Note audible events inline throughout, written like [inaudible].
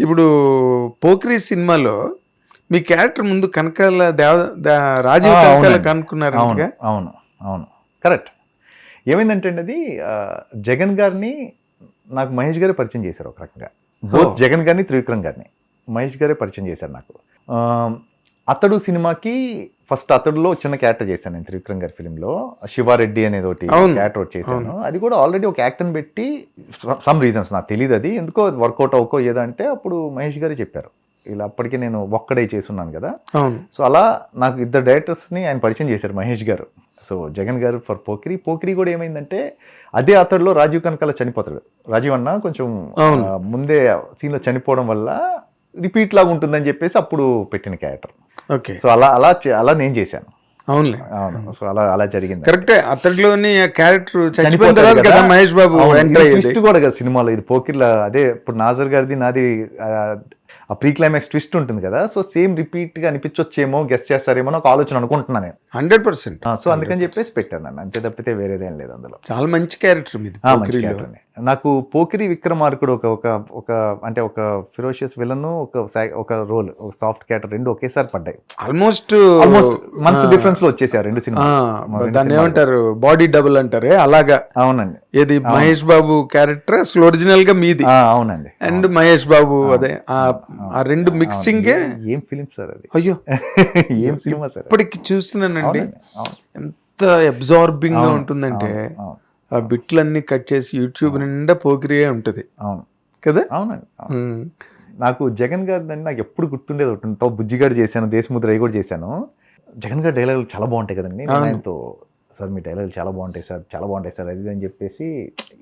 ఇప్పుడు పోక్రీ సినిమాలో మీ క్యారెక్టర్ ముందు కనకాల దేవ దా- రాజీవ్ కనకాల. కనుక్కున్నారు అవును అవును అవును. కరెక్ట్. ఏమైందంటే అండి అది జగన్ గారిని నాకు మహేష్ గారే పరిచయం చేశారు ఒక రకంగా. బోత్. జగన్ గారిని త్రివిక్రమ్ గారిని. మహేష్ గారే పరిచయం చేశారు నాకు. అతడు సినిమాకి ఫస్ట్ అతడులో చిన్న క్యారెక్టర్ చేశాను నేను త్రివిక్రమ్ గారి ఫిలింలో. శివారెడ్డి అనేది ఒకటి. క్యారెక్టర్ ఒకటి చేశాను. అది కూడా ఆల్రెడీ ఒక యాక్టర్ని పెట్టి సమ్ రీజన్స్ నాకు తెలియదు అది. ఎందుకో వర్కౌట్ అవ్వకో ఏదో అంటే అప్పుడు మహేష్ గారే చెప్పారు. ఇలా అప్పటికే నేను ఒక్కడే చేసున్నాను కదా. సో అలా నాకు ఇద్దరు డైరెక్టర్స్ని ఆయన పరిచయం చేశారు మహేష్ గారు. సో జగన్ గారు ఫర్ పోకిరి. పోకిరి కూడా ఏమైందంటే అదే అతడిలో రాజీవ్ కనకాల చనిపోతాడు. రాజీవ్ అన్న కొంచెం ముందే సీన్లో చనిపోవడం వల్ల రిపీట్ లాగా ఉంటుందని చెప్పేసి అప్పుడు పెట్టిన క్యారెక్టర్. ఓకే. సో అలా అలా అలా నేను చేశాను. అవునులే. అవును. సో అలా అలా జరిగింది. కరెక్టే. అతడిలోని క్యారెక్టర్ చనిపోయిన తర్వాత కదా. మహేష్ బాబు twist కూడా కదా సినిమాలో. ఇది పోకిర్ల అదే ఇప్పుడు నాజర్ గారిది నాది ఆ, ప్రీ క్లైమాక్స్ ట్విస్ట్ ఉంటుంది కదా సో సేమ్ రిపీట్గా అనిపించొచ్చేమో గెస్ట్ చేస్తారేమో ఒక ఆలోచన అనుకుంటున్నాను నేను. Hundred percent. సో అందుకని చెప్పేసి పెట్టాను నన్ను అంతే తప్పితే వేరేదేం లేదు అందులో. చాలా మంచి క్యారెక్టర్ మీది మంచి నే. నాకు పోకిరి విక్రమార్కుడు ఒక ఒక ఒక అంటే ఒక ఫిరోషియస్ విలన్ ఒక ఒక రోల్ ఒక సాఫ్ట్ క్యారెక్టర్ రెండు ఒకేసారి పడ్డాయి. ఆల్మోస్ట్ ఆల్మోస్ట్ మంత్స్ డిఫరెన్స్లో వచ్చేసారు రెండు సినిమా దాన్ని ఏమంటారు? బాడీ డబుల్ అంటారే అలాగా. అవునండి. ఏది? మహేష్ బాబు క్యారెక్టర్ అసలు ఒరిజినల్గా మీది. అవునండి. అండ్ మహేష్ బాబు అదే ఆ రెండు మిక్సింగ్ ఏం? ఫిలిం సార్ అది? అయ్యో. [laughs] ఏం సినిమా సార్ ఇప్పటికి చూస్తున్నానండి. ఎంత అబ్జార్బింగ్గా ఉంటుందంటే. ఆ బిట్లన్నీ కట్ చేసి యూట్యూబ్ నిండా పోకిరియే ఉంటది. అవును. కదా? అవునండి. నాకు జగన్ గారి నాకు ఎప్పుడు గుర్తుండేది ఒకటి. తో బుజ్జిగాడు చేశాను దేశముద్ర అవి కూడా చేశాను. జగన్ గారి డైలాగులు చాలా బాగుంటాయి కదండి ఆయనతో సార్ మీ డైలాగులు చాలా బాగుంటాయి సార్ చాలా బాగుంటాయి సార్ అది అని చెప్పేసి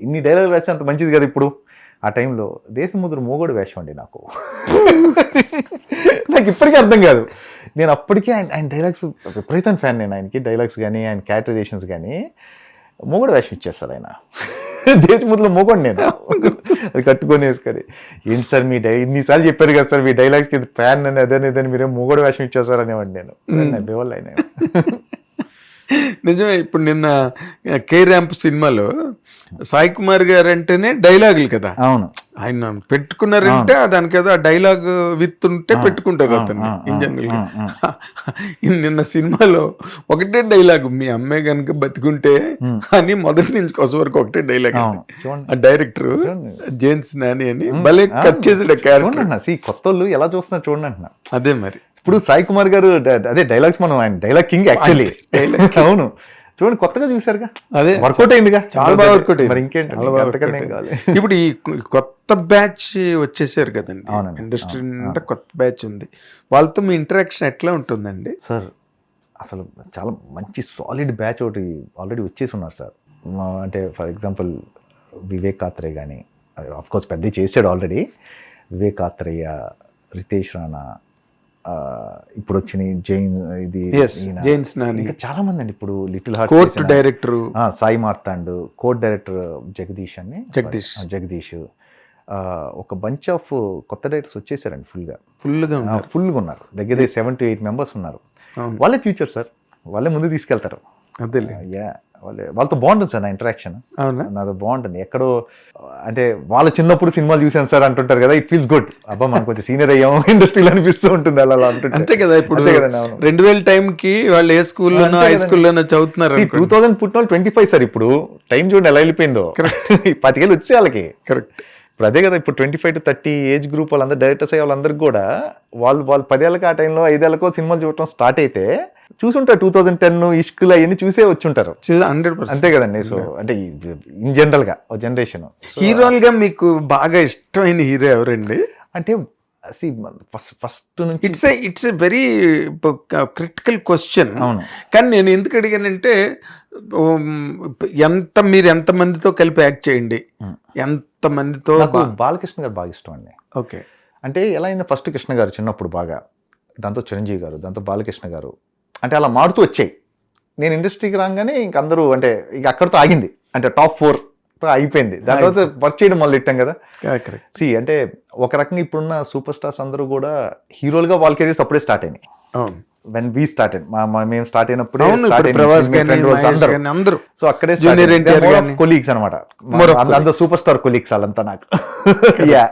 ఇన్ని డైలాగులు రాస్తే అంత మంచిది కదా ఇప్పుడు? ఆ టైంలో దేశముద్ర మోగోడు వేషం అండి నాకు. [laughs] నాకు ఇప్పటికీ అర్థం కాదు. నేను అప్పటికే ఆయన ఆయన డైలాగ్స్ విపరీతం ఫ్యాన్ నేను ఆయనకి డైలాగ్స్ కానీ ఆయన క్యారెక్టరైజేషన్స్ కానీ మొగుడు వేషం ఇచ్చేస్తారు ఆయన. [laughs] దేశముద్రలో మొగోడు నేను. [laughs] అది కట్టుకొని వేసుకొని ఏంటి సార్ మీ డై ఇన్నిసార్లు చెప్పారు కదా సార్ మీ డైలాగ్స్కి ఫ్యాన్ అని అదని ఇదని మీరే మొగోడు వేషం ఇచ్చేస్తారు అనేవాడిని నేను. నవ్వేవాళ్ళు ఆయన నిజమే ఇప్పుడు నిన్న కే ర్యాంప్ సినిమాలో సాయి కుమార్ గారు అంటేనే డైలాగులు కదా. అవును. ఆయన పెట్టుకున్నారంటే దానికి ఏదో డైలాగ్ విత్ ఉంటే పెట్టుకుంటారు అతన్ని ఇన్ జనరల్ ఆ, [laughs] నిన్న సినిమాలో ఒకటే డైలాగ్ మీ అమ్మాయి కనుక బతికుంటే అని మొదటి నుంచి కొస వరకు ఒకటే డైలాగ్ ఆ డైరెక్టర్. జేమ్స్ నాని అని భలే కట్ చేసాడు క్యారెక్టర్. కొత్త ఎలా చూస్తున్నారు చూడండి అదే మరి. ఇప్పుడు సాయి కుమార్ గారు అదే డైలాగ్స్ మనం ఆయన డైలాగ్ కింగ్ యాక్చువల్లీ. అవును. చూడండి కొత్తగా చూసారుగా? అదే. వర్కౌట్ అయిందిగా? చాలా బాగా వర్కౌట్ మరి ఇంకేంటి? అయింది. [laughs] ఇప్పుడు ఈ కొత్త బ్యాచ్ వచ్చేసారు కదండి. అవునండి. ఇండస్ట్రీ నిండా కొత్త బ్యాచ్ ఉంది. వాళ్ళతో మీ ఇంటరాక్షన్ ఎట్లా ఉంటుందండి? సార్ అసలు చాలా మంచి సాలిడ్ బ్యాచ్ ఒకటి ఆల్రెడీ వచ్చేసి ఉన్నారు సార్ అంటే ఫర్ ఎగ్జాంపుల్ వివేక్ ఆత్రేయ కానీ ఆఫ్ కోర్స్ పెద్ద చేసాడు ఆల్రెడీ. వివేక్ ఆత్రేయ రితేష్ రాణా ఇప్పుడు వచ్చిన జైన్ ఇది నాని. ఇంకా చాలా మంది అండి ఇప్పుడు little heart court director Sai Marthand court director Jagadeesh అని. జగదీష్. జగదీష్. ఒక బంచ్ ఆఫ్ కొత్త డైరెక్టర్స్ వచ్చేసారండి ఫుల్గా ఫుల్గా ఉన్నారు. ఫుల్గా ఉన్నారు. దగ్గర సెవెన్ టు ఎయిట్ మెంబర్స్ ఉన్నారు. వాళ్ళే ఫ్యూచర్ సార్ వాళ్ళే ముందు తీసుకెళ్తారు. అదేలే. యా వాళ్ళే వాళ్ళతో బాగుంటుంది సార్ నా ఇంటరాక్షన్ అవునా? నాది బాగుంటుంది. ఎక్కడో అంటే వాళ్ళ చిన్నప్పుడు సినిమాలు చూసాను సార్ అంటుంటారు కదా ఇట్ ఫీల్స్ గుడ్ అబ్బా మనం కొంచెం సీనియర్ అయ్యాము [laughs] ఇండస్ట్రీలో అనిపిస్తూ ఉంటుంది అలా అలా అంటుంటే. అంతే కదా ఇప్పుడు. రెండు వేల టైం కి వాళ్ళు ఏ స్కూల్లోనో హై స్కూల్లోనో చదువుతున్నారు టూ థౌసండ్ పుట్టిన ట్వంటీ ఫైవ్ సార్ ఇప్పుడు. టైం చూడండి ఎలా వెళ్ళిపోయిందో. [laughs] పదికేళ్ళు వచ్చే వాళ్ళకి కరెక్ట్ ఇప్పుడు అదే కదా ఇప్పుడు twenty five to thirty age group వాళ్ళందరూ డైరెక్టర్స్ అయ్యే వాళ్ళందరికీ కూడా వాళ్ళు వాళ్ళు పదేళ్ళకి ఆ టైంలో ఐదేళ్ళకో సినిమాలు చూడటం స్టార్ట్ అయితే చూసుంటారు టూ థౌసండ్ టెన్ ఇష్కులు అవన్నీ చూసే వచ్చి ఉంటారు హండ్రెడ్ అంతే కదండి సో అంటే ఇన్ జనరల్గా జనరేషన్ హీరోలుగా మీకు బాగా ఇష్టమైన హీరో ఎవరండి? అంటే ఫస్ట్ ఫస్ట్ నుంచి it's it's very critical question అవును. కానీ నేను ఎందుకు అడిగానంటే ఎంత మీరు ఎంత మందితో కలిపి యాక్ట్ చేయండి. ఎంత మందితో నాకు బాలకృష్ణ గారు బాగా ఇష్టం అండి. ఓకే. అంటే ఎలా అయింది ఫస్ట్ కృష్ణ గారు చిన్నప్పుడు బాగా? దాంతో చిరంజీవి గారు దాంతో బాలకృష్ణ గారు. అంటే అలా మారుతూ వచ్చాయి. నేను ఇండస్ట్రీకి రాగానే ఇంక అందరూ అంటే ఇక అక్కడితో ఆగింది. అంటే టాప్ ఫోర్ అయిపోయింది. దాని తర్వాత వర్క్ చేయడం మొదలు పెట్టాం కదా. సి అంటే ఒక రకంగా ఇప్పుడున్న సూపర్ స్టార్స్ అందరూ కూడా హీరోలుగా వాళ్ళ కెరీర్స్ అప్పుడే స్టార్ట్ అయినాయి. వెన్ వీ మా- మేము స్టార్ట్ అయినప్పుడు అందరూ. సో అక్కడే. కొలీగ్స్ అనమాట అందరూ సూపర్ స్టార్ కొలీగ్స్ వాళ్ళంతా నాకు. యా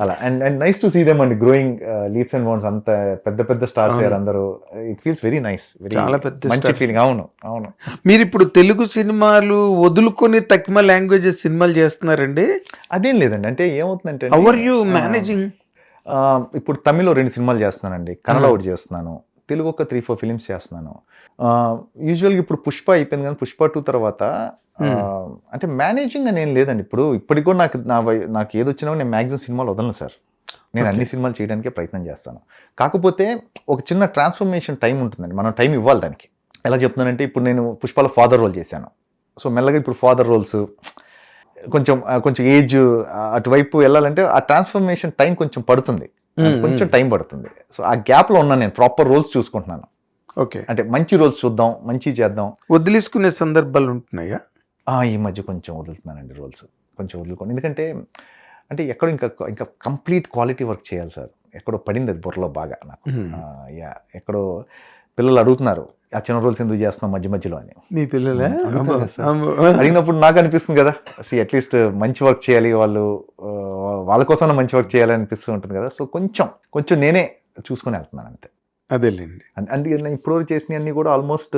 అలా. And and nice to see them అండి. గ్రోయింగ్ లీప్స్ అండ్ బౌన్స్ అంత పెద్ద పెద్ద స్టార్స్ అయ్యారు అందరూ. It feels very nice very చాలా పెద్ద మంచి. ఫీలింగ్ అవును అవును. మీరు ఇప్పుడు తెలుగు సినిమాలు వదులుకొని తక్కువ లాంగ్వేజెస్ సినిమాలు చేస్తున్నారండి? అదేం లేదండి. అంటే ఏమవుతుందంటే ఆర్ యూ మేనేజింగ్ ఇప్పుడు తమిళ్ళో రెండు సినిమాలు చేస్తున్నానండి. కన్నడ ఒకటి చేస్తున్నాను. తెలుగు ఒక త్రీ ఫోర్ ఫిలిమ్స్ చేస్తున్నాను. యూజువల్గా ఇప్పుడు పుష్ప అయిపోయింది కానీ పుష్ప టూ తర్వాత ఆ, అంటే మేనేజింగ్ అని ఏం లేదండి. ఇప్పుడు ఇప్పటికి కూడా నాకు నా వై- నాకు ఏది వచ్చినా నేను మ్యాక్సిమం సినిమాలు వదలను సార్. నేను అన్ని సినిమాలు చేయడానికే ప్రయత్నం చేస్తాను. కాకపోతే ఒక చిన్న ట్రాన్స్ఫర్మేషన్ టైం ఉంటుందండి. మనం టైం ఇవ్వాలి దానికి. ఎలా చెప్తున్నానంటే ఇప్పుడు నేను పుష్పలో ఫాదర్ రోల్ చేశాను. సో మెల్లగా ఇప్పుడు ఫాదర్ రోల్స్ కొంచెం కొంచెం ఏజ్ అటువైపు వెళ్ళాలంటే ఆ ట్రాన్స్ఫర్మేషన్ టైం కొంచెం పడుతుంది. కొంచెం టైం పడుతుంది. సో ఆ గ్యాప్లో ఉన్నాను నేను ప్రాపర్ రోల్స్ చూసుకుంటున్నాను. ఓకే. అంటే మంచి రోల్స్ చూద్దాం మంచి చేద్దాం. వదిలేసుకునే సందర్భాలు ఉంటున్నాయా? ఈ మధ్య కొంచెం వదులుతున్నానండి రోల్స్. కొంచెం వదులుకోండి ఎందుకంటే అంటే ఎక్కడో ఇంకా ఇంకా కంప్లీట్ క్వాలిటీ వర్క్ చేయాలి సార్. ఎక్కడో పడింది అది బుర్రలో బాగా నాకు. యా ఎక్కడో పిల్లలు అడుగుతున్నారు ఆ చిన్న రోల్స్ ఎందుకు చేస్తున్నాం మధ్య మధ్యలో అని. మీ పిల్లలే. అడిగినప్పుడు నాకు అనిపిస్తుంది కదా. సి అట్లీస్ట్ మంచి వర్క్ చేయాలి వాళ్ళు. వాళ్ళ కోసం మంచి వర్క్ చేయాలి అనిపిస్తూ ఉంటుంది కదా. సో కొంచెం కొంచెం నేనే చూసుకొని వెళ్తున్నాను అంతే. అదేలేండి. అందుకే నేను ఇప్పటివరకు చేసినవి అన్నీ కూడా ఆల్మోస్ట్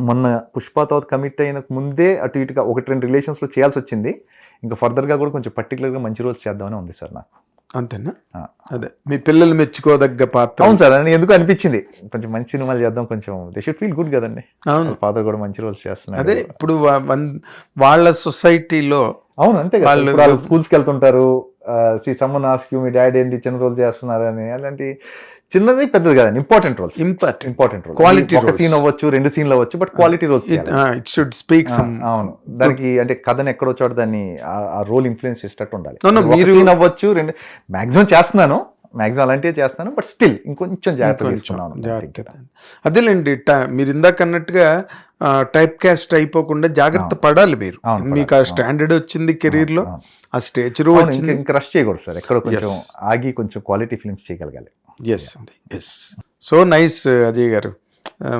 మొన్న పుష్ప తర్వాత కమిట్ అయిన ముందే అటు ఇటుగా ఒకటి రెండు రిలేషన్స్లో చేయాల్సి వచ్చింది. ఇంకా ఫర్దర్గా కూడా కొంచెం పర్టికులర్గా మంచి రోల్స్ చేద్దామని ఉంది సార్ నాకు. అంతేనా. అదే. మీ పిల్లలు మెచ్చుకోదగ్గ పాత్ర. అవును సార్ అని ఎందుకు అనిపించింది? కొంచెం మంచి సినిమాలు చేద్దాం కొంచెం దే షుడ్ ఫీల్ గుడ్ కదండి. అవును. ఫాదర్ కూడా మంచి రోల్స్ చేస్తున్నారు అదే ఇప్పుడు వాళ్ళ సొసైటీలో అవును అంతే ఇప్పుడు వాళ్ళు స్కూల్స్కి వెళ్తుంటారు. సి సమ్మన్ ఆస్క్ యూ మీ డాడీ ఏంటి? చిన్న రోల్ చేస్తున్నారు అని అలాంటి చిన్నది పెద్దది కదండి. Important roles important important role Quality ఒక. సీన్ అవ్వచ్చు రెండు సీన్లు అవ్వచ్చు but quality roles it should speak అవును. దానికి అంటే కథను ఎక్కడో చోట దాన్ని ఆ- రోల్ ఇన్ఫ్లుయెన్స్ చేసేటట్టు ఉండాలి. మీరు- సీన్ అవ్వచ్చు రెండు మాక్సిమం చేస్తున్నాను. మాక్సిమం అలాంటివి చేస్తాను బట్ స్టిల్ ఇంకొంచెం జాగ్రత్త తీసుకున్నాను అదేలేండి మీరు ఇందాక అన్నట్టుగా టైప్ కాస్ట్ అయిపోకుండా జాగ్రత్త పడాలి మీరు. మీకు ఆ స్టాండర్డ్ వచ్చింది కెరీర్లో ఆ స్టేచర్ ఇంకా రష్ చేయకూడదు సార్ ఎక్కడో కొంచెం ఆగి కొంచెం క్వాలిటీ ఫిల్మ్స్ చేయగలగాలి. ఎస్ అండి. Yes so nice Ajay garu.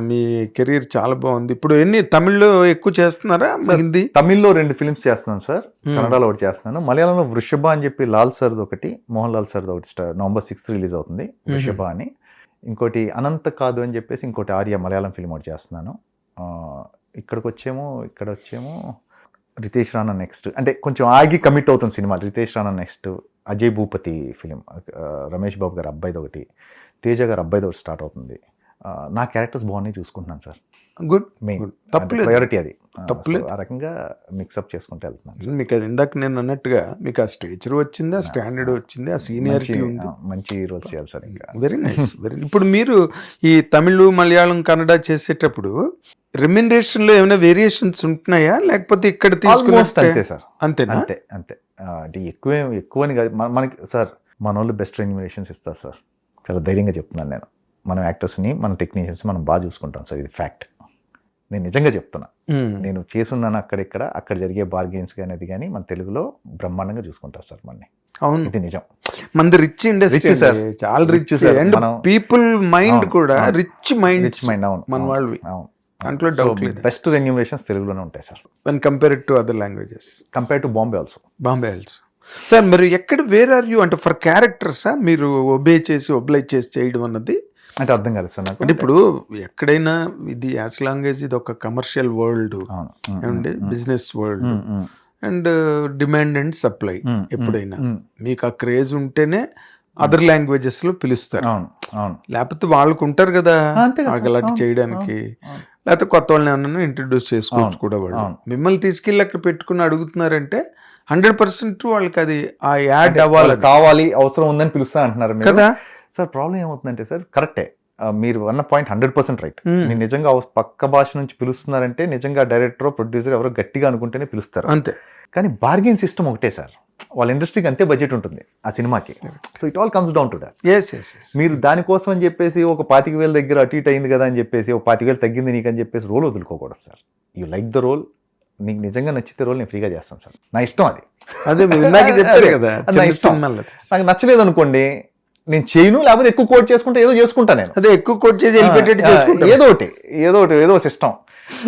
మీ కెరీర్ చాలా బాగుంది. ఇప్పుడు ఎన్ని తమిళ్ళో ఎక్కువ చేస్తున్నారా? హిందీ? తమిళ్ళో రెండు ఫిల్మ్స్ చేస్తున్నాను సార్. కన్నడలో ఒకటి చేస్తున్నాను. మలయాళంలో వృషభ అని చెప్పి లాల్ సర్ది ఒకటి మోహన్ లాల్ సర్ది ఒకటి స్టార్ నవంబర్ సిక్స్త్ రిలీజ్ అవుతుంది వృషభ అని. ఇంకోటి అనంత కాదు అని చెప్పేసి ఇంకోటి ఆర్య మలయాళం ఫిల్మ్ ఒకటి చేస్తున్నాను. ఇక్కడికి వచ్చేమో ఇక్కడ వచ్చేమో రితేష్ రాణా నెక్స్ట్. అంటే కొంచెం ఆగి కమిట్ అవుతుంది సినిమా. రితేష్ రాణా నెక్స్ట్. అజయ్ భూపతి ఫిలిం. రమేష్ బాబు గారు అబ్బాయిది ఒకటి తేజ గారు అబ్బాయిది ఒకటి స్టార్ట్ అవుతుంది. నా క్యారెక్టర్స్ బాగున్నాయి చూసుకుంటున్నాను సార్. గుడ్ మెయిన్ తప్పులేదు. ప్రయారిటీ అది. తప్పులేదు. ఆ రకంగా మిక్సప్ చేసుకుంటూ వెళ్తున్నాను మీకు అది ఇందాక నేను అన్నట్టుగా మీకు ఆ స్టేచర్ వచ్చింది ఆ స్టాండర్డ్ వచ్చింది ఆ సీనియారిటీ మంచి ఉంది. మంచి రోల్స్ చేయాలి సార్ ఇంకా. వెరీ నైస్ వెరీ ఇప్పుడు మీరు ఈ తమిళ్ మలయాళం కన్నడ చేసేటప్పుడు రెమ్యునరేషన్లో ఏమైనా వేరియేషన్స్ ఉంటున్నాయా? లేకపోతే ఇక్కడ అంతే సార్. అంతే అంతే. ఆ, అంటే ఎక్కువ ఎక్కువని కాదు. మన- మనకి సార్ మన వాళ్ళు బెస్ట్ రెన్యుమరేషన్స్ ఇస్తారు సార్. చాలా ధైర్యంగా చెప్తున్నాను నేను. మనం యాక్టర్స్ని మన టెక్నీషియన్స్ మనం బాగా చూసుకుంటాం. సార్ ఇది ఫ్యాక్ట్. నేను నిజంగా చెప్తున్నా. నేను చేసున్నాను అక్కడిక్కడ అక్కడ జరిగే బార్గెన్స్ కానీ అది కానీ మన తెలుగులో బ్రహ్మాండంగా చూసుకుంటారు సార్ మనని. అవును. ఇది నిజం. మంది రిచ్ ఇండస్ట్రీ sir. చాలా రిచ్ sir. అండ్ మనం- పీపుల్ మైండ్ కూడా. రిచ్ మైండ్ రిచ్ మైండ్ అవును. మన వాళ్ళవి. అవును. దాంట్లో డౌట్ లేదు. బెస్ట్ రెన్యూమరేషన్స్ తెలుగులోనే ఉంటాయి sir. When compare to other languages compare to Bombay also Bombay also sir మరి ఎక్కడ వేర్ ఆర్ యూ అంటే ఫర్ క్యారెక్టర్సా మీరు ఒబే చేసి ఒబ్లైజ్ చేసి చేయడం అన్నది అంటే అర్థం కాదు సార్ నాకు. అంటే ఇప్పుడు ఎక్కడైనా ఇది యాజ్ లాంగ్ ఇది ఒక కమర్షియల్ వరల్డ్ ఏమండి business world and demand and supply ఎప్పుడైనా. మీకు ఆ క్రేజ్ ఉంటేనే అదర్ లాంగ్వేజెస్లో పిలుస్తారు. అవును అవును. లేకపోతే వాళ్ళకు ఉంటారు కదా. అలాంటి చేయడానికి. లేకపోతే కొత్త వాళ్ళని ఏమన్నా ఇంట్రడ్యూస్ చేసుకోవచ్చు కూడా వాళ్ళు. మిమ్మల్ని తీసుకెళ్ళి అక్కడ పెట్టుకుని అడుగుతున్నారంటే హండ్రెడ్ పర్సెంట్ వాళ్ళకి అది ఆ యాడ్ అంటే అవ్వాలి. కావాలి అవసరం ఉందని పిలుస్తా అంటున్నారు కదా? సార్ ప్రాబ్లం ఏమవుతుందంటే సార్ కరెక్టే. మీరు అన్న పాయింట్ హండ్రెడ్ పర్సెంట్ రైట్. మీరు నిజంగా పక్క భాష నుంచి పిలుస్తున్నారంటే నిజంగా డైరెక్టర్ ప్రొడ్యూసర్ ఎవరో గట్టిగా అనుకుంటేనే పిలుస్తారు. అంతే. కానీ బార్గెన్ సిస్టమ్ ఒకటే సార్. వాళ్ళ ఇండస్ట్రీకి అంతే బడ్జెట్ ఉంటుంది ఆ సినిమాకి. So it all comes down to that yes yes yes మీరు దానికోసం అని చెప్పేసి ఒక పాతిక వేల దగ్గర అటు ఇటు అయింది కదా అని చెప్పేసి ఒక పాతిక వేలు తగ్గింది నీకు అని చెప్పేసి role వదులుకోకూడదు sir. You like the role నీకు నిజంగా నచ్చితే రోల్ నేను ఫ్రీగా చేస్తాను సార్. నా ఇష్టం అది. అదే చెప్పారు కదా. నాకు నచ్చలేదు అనుకోండి నేను చేయను లేకపోతే ఎక్కువ కోట్ చేసుకుంటే ఏదో చేసుకుంటా నేను. అదే ఎక్కువ కోట్ చేసి వెళ్ళిపెట్టేట్టు చేసుకుంటాం. ఏదో ఒకటి ఏదో ఒకటి ఏదో సిస్టమ్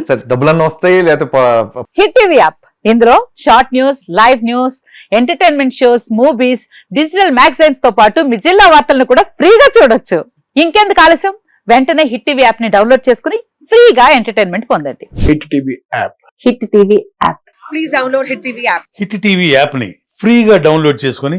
సరే డబ్బులన్నీ వస్తాయి లేకపోతే హిట్ టీవీ యాప్. ఇందులో short news live news entertainment shows movies digital మ్యాగజైన్స్తో పాటు మీ జిల్లా వార్తలను కూడా ఫ్రీగా చూడొచ్చు. ఇంకెందుకు ఆలస్యం? వెంటనే హిట్ టీవీ యాప్ని డౌన్లోడ్ చేసుకుని ఫ్రీగా ఎంటర్టైన్మెంట్ పొందండి. Hit TV app. Hit TV app. Please download Hit TV app. Hit TV యాప్ని ఫ్రీగా డౌన్లోడ్ చేసుకొని